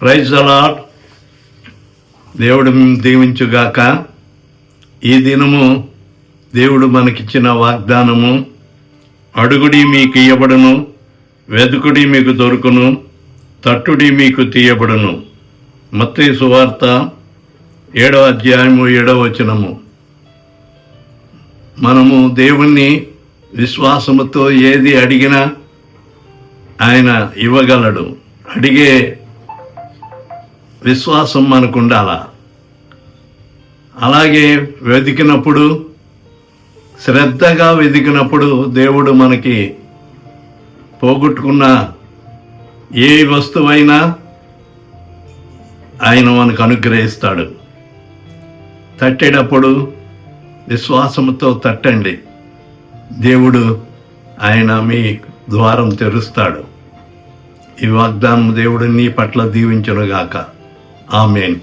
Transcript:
Praise allot దేవుడు దీవించుగాక. ఈ దినము దేవుడు మనకిచ్చిన వాగ్దానము. అడుగుడి మీకు ఇయ్యబడును వెదుకుడి మీకు దొరుకును తట్టుడి మీకు తీయబడును. మత్తే సువార్త ఏడవ అధ్యాయము ఏడవ వచనము. మనము దేవుణ్ణి విశ్వాసముతో ఏది అడిగినా ఆయన ఇవ్వగలడు. అడిగే విశ్వాసం మనకు ఉండాలా అలాగే వెతికినప్పుడు శ్రద్ధగా వెతికినప్పుడు దేవుడు మనకి పోగొట్టుకున్న ఏ వస్తువైనా ఆయన మనకు అనుగ్రహిస్తాడు. తట్టేటప్పుడు విశ్వాసంతో తట్టండి. దేవుడు ఆయన మీ ద్వారం తెరుస్తాడు. ఈ వాగ్దానం దేవుడు నీ పట్ల దీవించునుగాక. Amen.